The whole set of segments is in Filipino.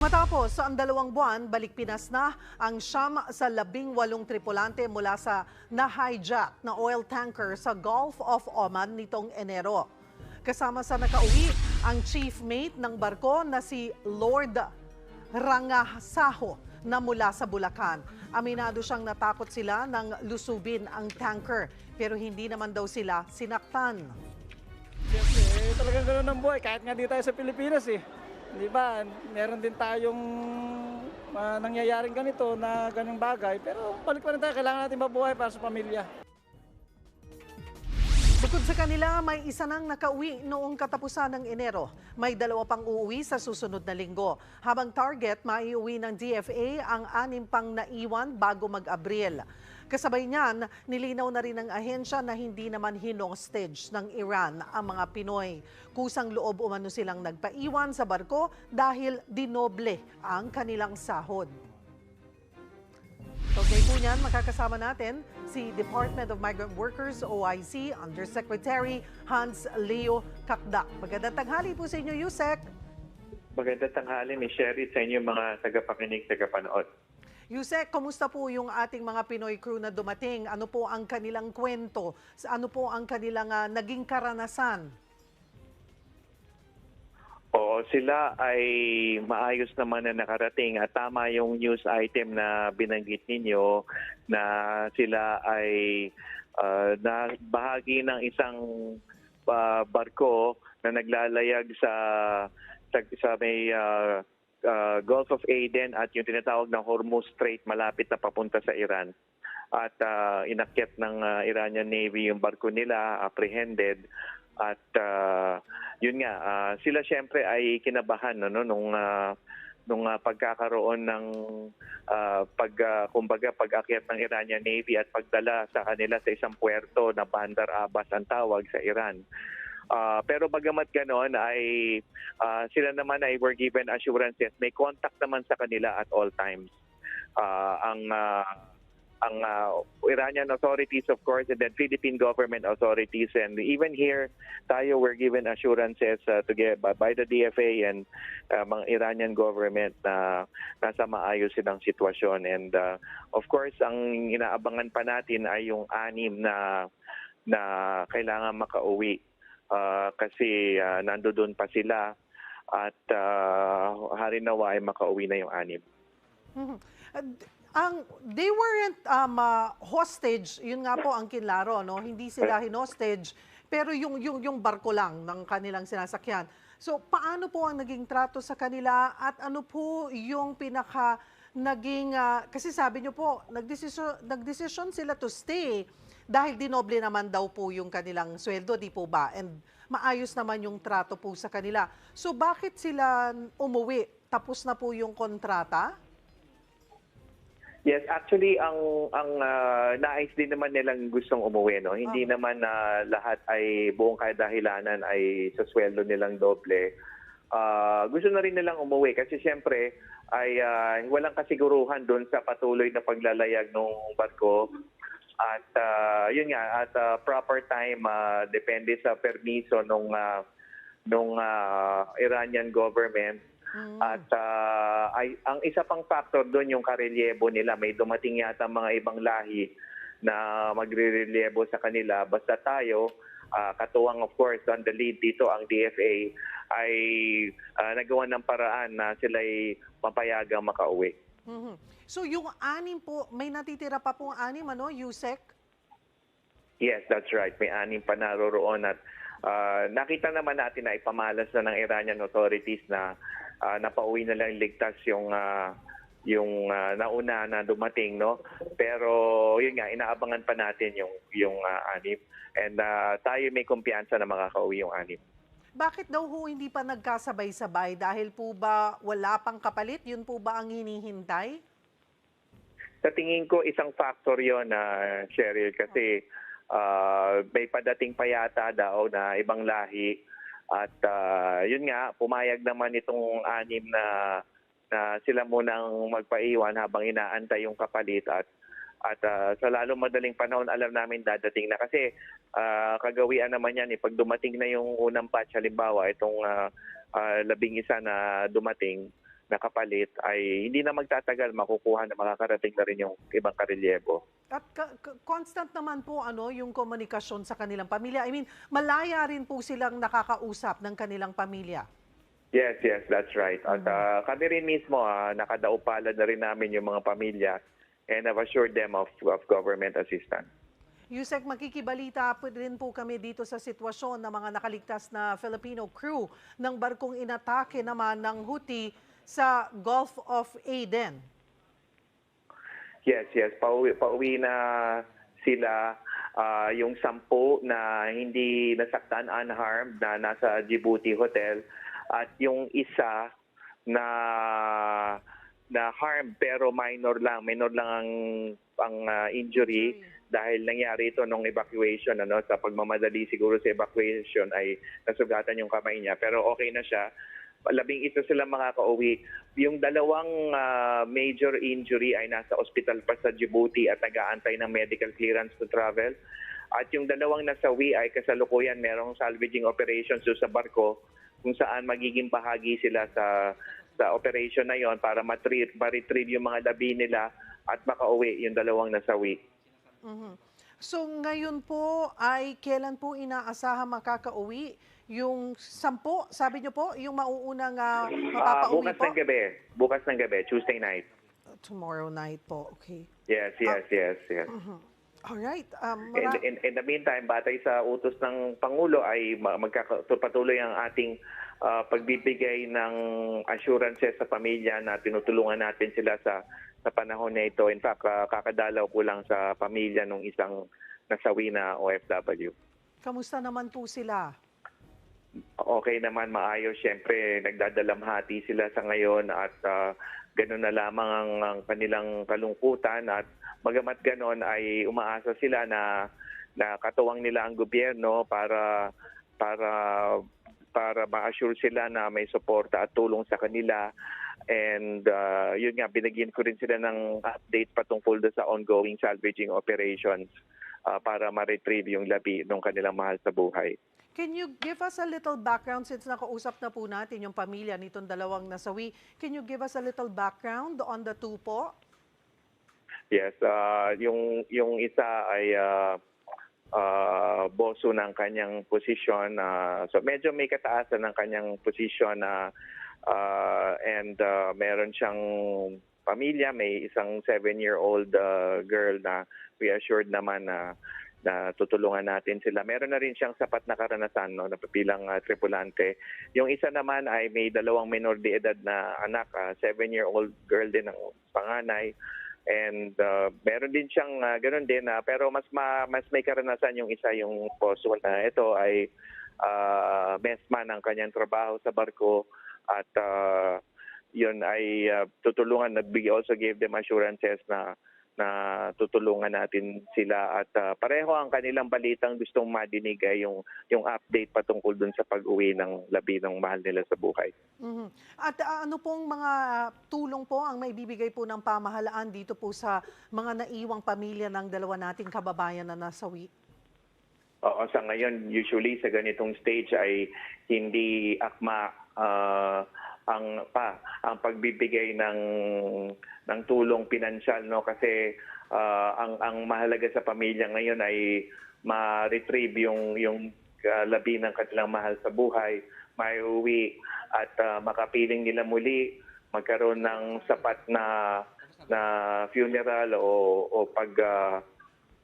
Matapos ang dalawang buwan, balik Pinas na ang siyam sa labing walong tripulante mula sa na-hijack na oil tanker sa Gulf of Oman nitong Enero. Kasama sa nakauwi ang chief mate ng barko na si Lord Rangasaho na mula sa Bulacan. Aminado siyang natakot sila nang lusubin ang tanker pero hindi naman daw sila sinaktan. Siyempre, eh, talagang gano'n ang buhay. Kahit nga di tayo sa Pilipinas eh. Di ba? Meron din tayong ah, nangyayaring ganito na ganyung bagay. Pero balik pa rin tayo. Kailangan natin mabuhay para sa pamilya. Bukod sa kanila, may isa nang nakauwi noong katapusan ng Enero. May dalawa pang uuwi sa susunod na linggo. Habang target, maiuwi ng DFA ang anim pang naiwan bago mag-Abril. Kasabay niyan, nilinaw na rin ng ahensya na hindi naman hinostage ng Iran ang mga Pinoy. Kusang loob umano silang nagpaiwan sa barko dahil dinoble ang kanilang sahod. Kaugnay po niyan, makakasama natin si Department of Migrant Workers, OIC, Undersecretary Hans Leo Kakdak. Magandang tanghali po sa inyo, Yusek. Magandang tanghali ni Sherry sa inyo mga tagapakinig, tagapanood. Yusek, kumusta po yung ating mga Pinoy crew na dumating? Ano po ang kanilang kwento? Ano po ang kanilang ah, naging karanasan? Oo, sila ay maayos naman na nakarating at tama yung news item na binanggit ninyo na sila ay ah, na bahagi ng isang ah, barko na naglalayag sa sa, sa may ah, ah, Gulf of Aden at yung tinatawag na Hormuz Strait malapit na papunta sa Iran. At ah, inakyat ng ah, Iranian Navy yung barko nila, apprehended at ah, yun nga, ah, sila siyempre ay kinabahan no, nung ah, nung ah, pagkakaroon ng ah, pag ah, kumbaga pag-akyat ng Iranian Navy at pagdala sa kanila sa isang puerto na Bandar Abbas ang tawag sa Iran. Ah, pero bagamat ganon ay ah, sila naman ay were given assurances. May contact naman sa kanila at all times. Ah, ang ah, ang uh, Iranian authorities of course and then Philippine government authorities. And even here tayo were given assurances uh, to by, by the DFA and uh, mga Iranian government na nasa maayos silang sitwasyon. And uh, of course ang inaabangan pa natin ay yung anim na na kailangan makauwi uh, kasi uh, nandoon pa sila at uh, hari nawa ay makauwi na yung anim. Mhm. And ang they weren't um, uh, hostage, yun nga po ang kinlaro, no? Hindi sila hinostage, pero yung yung yung barko lang ng kanilang sinasakyan. So paano po ang naging trato sa kanila at ano po yung pinaka naging ah, kasi sabi niyo po nagdesisyon nagdesisyon sila to stay dahil dinoble naman daw po yung kanilang sweldo, di po ba? And maayos naman yung trato po sa kanila. So bakit sila umuwi? Tapos na po yung kontrata? Yes, actually ang ang ah, nais din naman nilang gustong umuwi no. Hindi Ah. naman na lahat ay buong kadahilanan ay sa sweldo nilang doble. Ah, gusto na rin nilang umuwi kasi siyempre ay ah, walang kasiguruhan doon sa patuloy na paglalayag ng barko. At ah, yun nga at ah, proper time ah, depende sa permiso nung ah, nung ah, Iranian government Mm. at ah, ay, ang isa pang factor doon yung karelyebo nila. May dumating yata mga ibang lahi na magre-relyebo sa kanila. Basta tayo, ah, katuwang of course on the lead dito ang DFA, ay ah, nagawa ng paraan na sila'y mapayagang makauwi. Mhm. So yung anim po, may natitira pa pong anim, ano, Yusek? Yes, that's right. May anim pa naroroon at ah, nakita naman natin na ipamalas na ng Iranian authorities na ah, napauwi na lang ligtas yung ah, yung ah, nauna na dumating no pero yun nga inaabangan pa natin yung yung ah, anim and ah, tayo may kumpiyansa na makakauwi yung anim Bakit daw ho hindi pa nagkasabay-sabay? Dahil po ba wala pang kapalit? Yun po ba ang hinihintay? Sa tingin ko, isang factor yon na Cheryl kasi ah, may padating pa yata daw na ibang lahi at ah, yun nga pumayag naman itong anim na na sila munang magpaiwan habang inaantay yung kapalit at at ah, sa lalo madaling panahon alam namin dadating na kasi ah, kagawian naman yan eh pag dumating na yung unang batch halimbawa itong ah, ah, labing isa na dumating na kapalit ay hindi na magtatagal makukuha na makakarating na rin yung ibang karelyebo. At ka- constant naman po ano yung komunikasyon sa kanilang pamilya. I mean, malaya rin po silang nakakausap ng kanilang pamilya. Yes, yes, that's right. At ah, kami rin mismo, ah, nakadaupalad na rin namin yung mga pamilya and have assured them of, of government assistance. Yusek, makikibalita po rin po kami dito sa sitwasyon ng mga nakaligtas na Filipino crew ng barkong inatake naman ng Houthi sa Gulf of Aden. Yes, yes. Pauwi, pauwi na sila. Ah, yung sampu na hindi nasaktan unharmed na nasa Djibouti Hotel at yung isa na na harm pero minor lang, minor lang ang ang ah, injury dahil nangyari ito nung evacuation ano sa pagmamadali siguro sa evacuation ay nasugatan yung kamay niya. Pero okay na siya. Labing isa sila makakauwi. Yung dalawang ah, major injury ay nasa ospital pa sa Djibouti at nag-aantay ng medical clearance to travel. At yung dalawang nasawi ay kasalukuyan. Merong salvaging operations sa barko kung saan magiging bahagi sila sa sa operation na yon para ma-retrieve yung mga labi nila at makauwi yung dalawang nasawi. Mhm. So ngayon po ay kailan po inaasahan makakauwi yung sampo, sabi niyo po, yung mauunang uh, mapapauwi bukas po? ng gabi. Bukas ng gabi, Tuesday night. Tomorrow night po, okay. Yes, yes, yes, yes. Alright, um, In, mara- in, in the meantime, batay sa utos ng Pangulo ay ma- magkakapatuloy ang ating ah, pagbibigay ng assurances sa pamilya na tinutulungan natin sila sa sa panahon na ito. In fact, ah, kakadalaw ko lang sa pamilya nung isang nasawi na OFW. kamusta naman po sila? Okay naman, maayos. Siyempre, nagdadalamhati sila sa ngayon at ah, ganun na lamang ang, ang kanilang kalungkutan at magamat ganon ay umaasa sila na na katuwang nila ang gobyerno para para para ma-assure sila na may suporta at tulong sa kanila and ah, yun nga binigyan ko rin sila ng update patungkol sa ongoing salvaging operations ah, para ma-retrieve yung labi ng kanilang mahal sa buhay. Can you give us a little background since nakausap na po natin yung pamilya nitong dalawang nasawi? Can you give us a little background on the two po? Yes, ah, yung yung isa ay ah, ah, boso ng kanyang posisyon. ah, so medyo may kataasan ng kanyang posisyon na ah, and ah, meron siyang pamilya, may isang seven-year-old ah, girl na we assured naman na na tutulungan natin sila. Meron na rin siyang sapat na karanasan no, na bilang ah, tripulante. Yung isa naman ay may dalawang minor de edad na anak, ah, seven-year-old girl din ang panganay. And uh, meron din siyang uh, ganun din na pero mas ma, mas may karanasan yung isa yung postal na ito ay uh, messman ng kanyang trabaho sa barko at uh, yun ay uh, tutulungan we also gave them assurances na na tutulungan natin sila at uh, pareho ang kanilang balitang gustong madinig ay yung yung update patungkol dun sa pag-uwi ng labi ng mahal nila sa buhay. Mhm. At ah, ano pong mga tulong po ang may bibigay po ng pamahalaan dito po sa mga naiwang pamilya ng dalawa nating kababayan na nasawi? Oo, sa ngayon, usually sa ganitong stage ay hindi akma ah, ang pa ang pagbibigay ng ng tulong pinansyal no kasi ah, ang ang mahalaga sa pamilya ngayon ay ma-retrieve yung yung ah, labi ng kanilang mahal sa buhay, maiuwi at ah, makapiling nila muli magkaroon ng sapat na na funeral o o pag ah,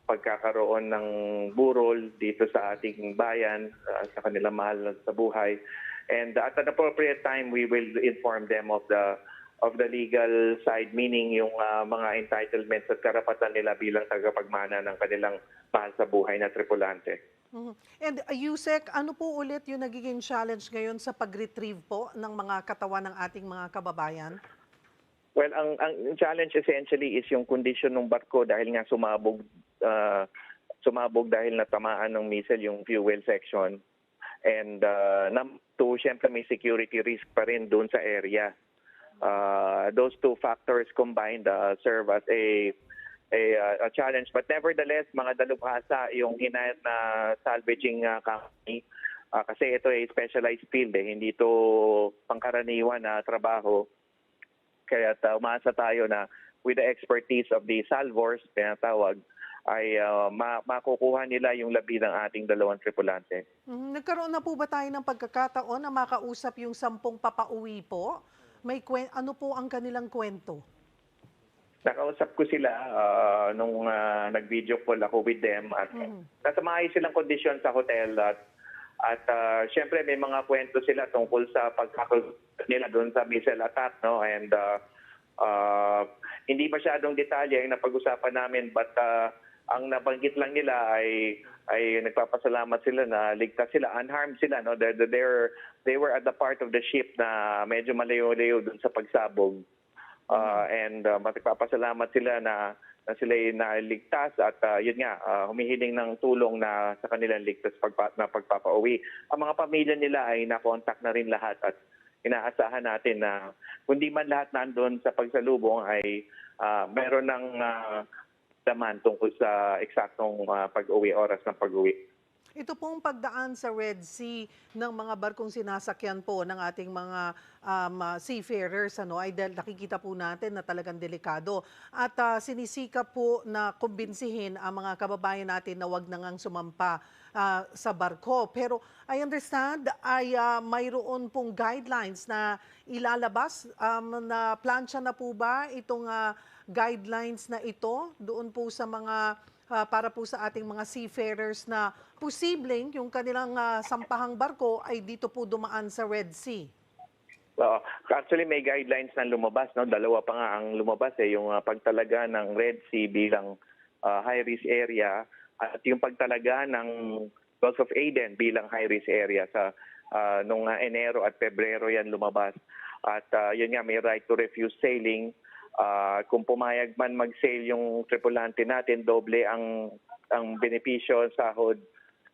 pagkakaroon ng burol dito sa ating bayan, uh, sa kanilang mahal sa buhay. And at an appropriate time, we will inform them of the of the legal side, meaning yung uh, mga entitlements at karapatan nila bilang tagapagmana ng kanilang mahal sa buhay na tripulante. Mhm. And uh, Yusek, ano po ulit yung nagiging challenge ngayon sa pag-retrieve po ng mga katawan ng ating mga kababayan? Well, ang ang challenge essentially is yung condition ng barko dahil nga sumabog uh, sumabog dahil natamaan ng missile yung fuel section. And uh, number two, syempre may security risk pa rin doon sa area. Uh, those two factors combined uh, serve as a a, uh, a challenge. But nevertheless, mga dalubhasa yung hinayat na salvaging uh, company uh, kasi ito ay specialized field eh, hindi ito pangkaraniwan na trabaho Kaya uh, umaasa tayo na with the expertise of the salvors, tinatawag, ay uh, ma- makukuha nila yung labi ng ating dalawang tripulante. Mhm. Nagkaroon na po ba tayo ng pagkakataon na makausap yung sampung papauwi po? May kwen- ano po ang kanilang kwento? Nakausap ko sila uh, nung uh, nag-video call ako with them at nasa maayos silang kondisyon sa hotel at at uh, syempre may mga kwento sila tungkol sa pagkakal nila doon sa missile attack no and uh, uh, hindi masyadong detalye ang napag-usapan namin but uh, ang nabanggit lang nila ay ay nagpapasalamat sila na ligtas sila unharmed sila no? They they're they were at the part of the ship na medyo malayo-layo doon sa pagsabog. Uh, and uh, magpapasalamat sila na, na sila ay naligtas at uh, yun nga, uh, humihiling ng tulong na sa kanilang ligtas pagpa, na pagpapauwi. Ang mga pamilya nila ay nakontak na rin lahat at inaasahan natin na kundi man lahat nandun sa pagsalubong ay uh, meron ng uh, laman tungkol sa eksaktong uh, pag-uwi, oras ng pag-uwi. Ito pong pagdaan sa Red Sea ng mga barkong sinasakyan po ng ating mga um, uh, seafarers ano ay dahil nakikita po natin na talagang delikado. At uh, sinisikap po na kumbinsihin ang mga kababayan natin na wag na ngang sumampa uh, sa barko. Pero I understand ay uh, mayroon pong guidelines na ilalabas. Um, na plansya na po ba itong uh, guidelines na ito doon po sa mga ah, para po sa ating mga seafarers na posibleng yung kanilang ah, sampahang barko ay dito po dumaan sa Red Sea. Oo. actually, may guidelines na lumabas. No? Dalawa pa nga ang lumabas. Eh. Yung uh, pagtalaga ng Red Sea bilang uh, high-risk area at yung pagtalaga ng Gulf of Aden bilang high-risk area. Sa uh, nung uh, Enero at Pebrero yan lumabas. At uh, yun nga, may right to refuse sailing. Uh, kung pumayag man mag-sail yung tripulante natin, doble ang ang benepisyo, sahod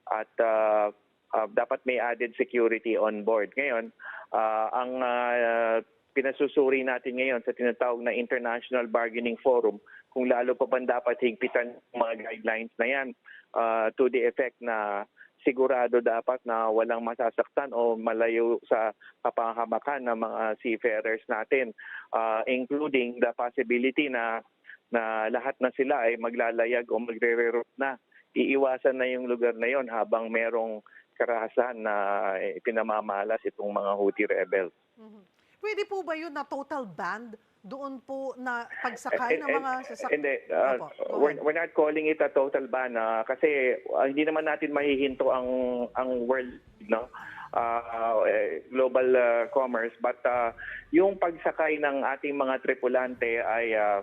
at uh, uh, dapat may added security on board. Ngayon, uh, ang uh, pinasusuri natin ngayon sa tinatawag na International Bargaining Forum, kung lalo pa ba dapat higpitan mga guidelines na yan uh, to the effect na sigurado dapat na walang masasaktan o malayo sa kapahamakan ng mga seafarers natin, uh, including the possibility na na lahat na sila ay maglalayag o magre-reroute na. Iiwasan na yung lugar na yon habang merong karahasan na eh, pinamamalas itong mga Houthi rebels. Mhm. Pwede po ba yun na total ban doon po na pagsakay ng Eh, eh, mga sasakyan? Hindi, uh, we're, we're not calling it a total ban ah, kasi ah, hindi naman natin mahihinto ang ang world no eh, global ah, commerce but ah, yung pagsakay ng ating mga tripulante ay ah,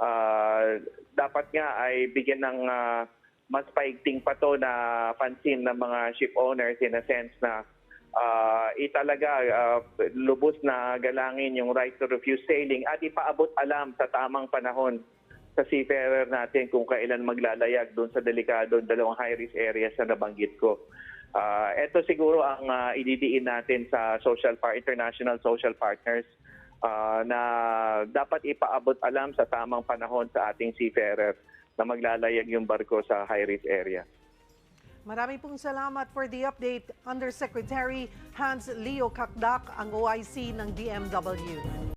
ah, dapat nga ay bigyan ng ah, mas paigting pa to na pansin ng mga ship owners in a sense na uh, italaga ah, lubos na galangin yung right to refuse sailing at ipaabot alam sa tamang panahon sa seafarer natin kung kailan maglalayag doon sa delikado dalawang high-risk areas na nabanggit ko. Ah, ito siguro ang ah, ididiin natin sa social par international social partners ah, na dapat ipaabot alam sa tamang panahon sa ating seafarer na maglalayag yung barko sa high-risk area. Maraming pong salamat for the update, Undersecretary Hans Leo Kakdak, ang OIC ng DMW.